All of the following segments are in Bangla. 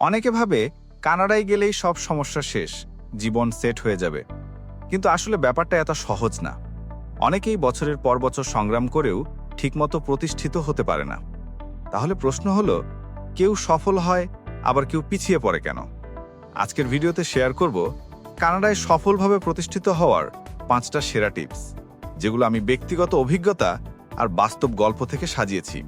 অনেকে ভাবে কানাডায় গেলেই সব সমস্যা শেষ, জীবন সেট হয়ে যাবে। কিন্তু আসলে ব্যাপারটা এত সহজ না। অনেকেই বছরের পর বছর সংগ্রাম করেও ঠিকমতো প্রতিষ্ঠিত হতে পারে না। তাহলে প্রশ্ন হলো, কেউ সফল হয়, আবার কেউ পিছিয়ে পড়ে কেন? আজকের ভিডিওতে শেয়ার করব, কানাডায় সফলভাবে প্রতিষ্ঠিত হওয়ার পাঁচটা সেরা টিপস, যেগুলো আমি ব্যক্তিগত অভিজ্ঞতা আর বাস্তব গল্প থেকে সাজিয়েছি।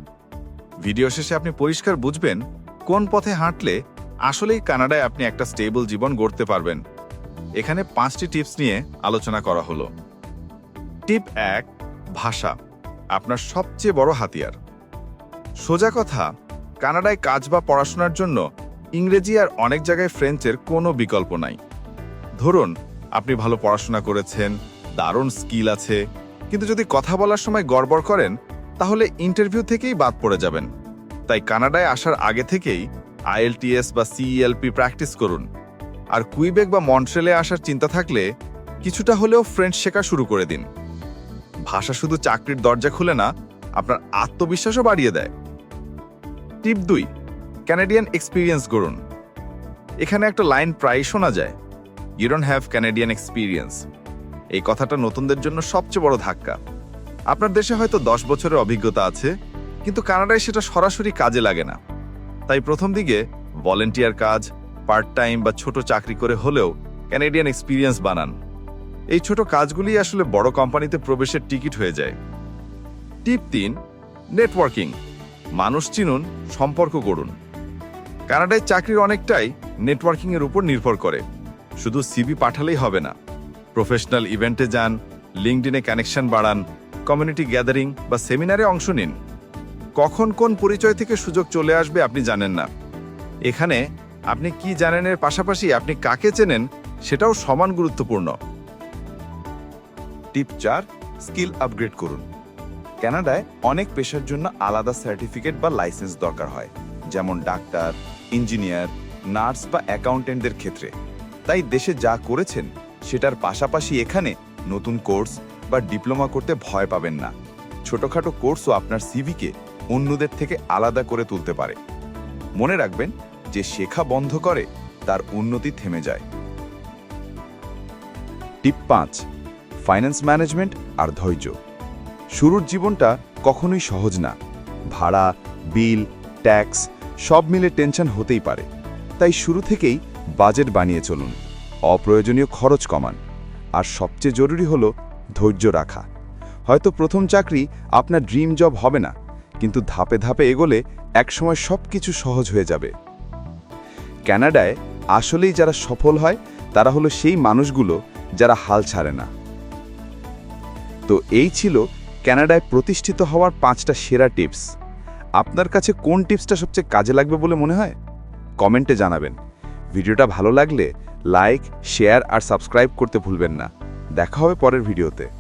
ভিডিও শেষে আপনি পরিষ্কার বুঝবেন কোন পথে হাঁটলে আসলেই কানাডায় আপনি একটা স্টেবল জীবন গড়তে পারবেন। এখানে পাঁচটি টিপস নিয়ে আলোচনা করা হলো। টিপ এক, ভাষা, আপনার সবচেয়ে বড় হাতিয়ার। সোজা কথা, কানাডায় কাজ বা পড়াশোনার জন্য ইংরেজি আর অনেক জায়গায় ফ্রেঞ্চের কোনো বিকল্প নাই। ধরুন, আপনি ভালো পড়াশোনা করেছেন, দারুণ স্কিল আছে, কিন্তু যদি কথা বলার সময় গড়বড় করেন, তাহলে ইন্টারভিউ থেকেই বাদ পড়ে যাবেন। তাই কানাডায় আসার আগে থেকেই আইএলটিএস বা সিইএলপি প্র্যাকটিস করুন। আর কুইবেক বা মন্ট্রেলে আসার চিন্তা থাকলে কিছুটা হলেও ফ্রেঞ্চ শেখা শুরু করে দিন। ভাষা শুধু চাকরির দরজা খুলে না, আপনার আত্মবিশ্বাসও বাড়িয়ে দেয়। টিপ দুই ক্যানাডিয়ান এক্সপিরিয়েন্স করুন এখানে একটা লাইন প্রায় শোনা যায় you don't have Canadian experience এই কথাটা নতুনদের জন্য সবচেয়ে বড় ধাক্কা। আপনার দেশে হয়তো দশ বছরের অভিজ্ঞতা আছে, কিন্তু কানাডায় সেটা সরাসরি কাজে লাগে না। তাই প্রথম দিকে ভলেন্টিয়ার কাজ পার্ট টাইম বা ছোট চাকরি করে হলেও ক্যানাডিয়ান এক্সপিরিয়েন্স বানান। এই ছোট কাজগুলি আসলে বড় কোম্পানিতে প্রবেশের টিকিট হয়ে যায়। টিপ তিন, নেটওয়ার্কিং। মানুষ চিনুন, সম্পর্ক করুন কানাডায় চাকরির অনেকটাই নেটওয়ার্কিংয়ের উপর নির্ভর করে। শুধু সিবি পাঠালেই হবে না। প্রফেশনাল ইভেন্টে যান লিঙ্কডিনে কানেকশন বাড়ান কমিউনিটি গ্যাদারিং বা সেমিনারে অংশ নিন। কখন কোন পরিচয় থেকে সুযোগ চলে আসবে আপনি জানেন না। এখানে আপনি কি জানেন এর পাশাপাশি আপনি কাকে চেনেন সেটাও সমান গুরুত্বপূর্ণ। টিপ চার, স্কিল আপগ্রেড করুন। কানাডায় অনেক পেশার জন্য আলাদা সার্টিফিকেট বা লাইসেন্স দরকার হয়, যেমন ডাক্তার, ইঞ্জিনিয়ার, নার্স বা অ্যাকাউন্টেন্টদের ক্ষেত্রে। তাই দেশে যা করেছেন সেটার পাশাপাশি এখানে নতুন কোর্স বা ডিপ্লোমা করতে ভয় পাবেন না। ছোটখাটো কোর্সও আপনার সিভিকে অন্যদের থেকে আলাদা করে তুলতে পারে। মনে রাখবেন যে শেখা বন্ধ করে, তার উন্নতি থেমে যায়। টিপ পাঁচ, ফাইন্যান্স ম্যানেজমেন্ট আর ধৈর্য। শুরুর জীবনটা কখনোই সহজ না। ভাড়া, বিল, ট্যাক্স সব মিলে টেনশন হতেই পারে। তাই শুরু থেকেই বাজেট বানিয়ে চলুন। অপ্রয়োজনীয় খরচ কমান। আর সবচেয়ে জরুরি হলো ধৈর্য রাখা। হয়তো প্রথম চাকরি আপনার ড্রিম জব হবে না। কিন্তু ধাপে ধাপে এগোলে একসময় সব কিছু সহজ হয়ে যাবে। ক্যানাডায় আসলেই যারা সফল হয়, তারা হলো সেই মানুষগুলো যারা হাল ছাড়ে না। তো এই ছিল ক্যানাডায় প্রতিষ্ঠিত হওয়ার পাঁচটা সেরা টিপস। আপনার কাছে কোন টিপসটা সবচেয়ে কাজে লাগবে বলে মনে হয়? কমেন্টে জানাবেন। ভিডিওটা ভালো লাগলে লাইক, শেয়ার আর সাবস্ক্রাইব করতে ভুলবেন না। দেখা হবে পরের ভিডিওতে।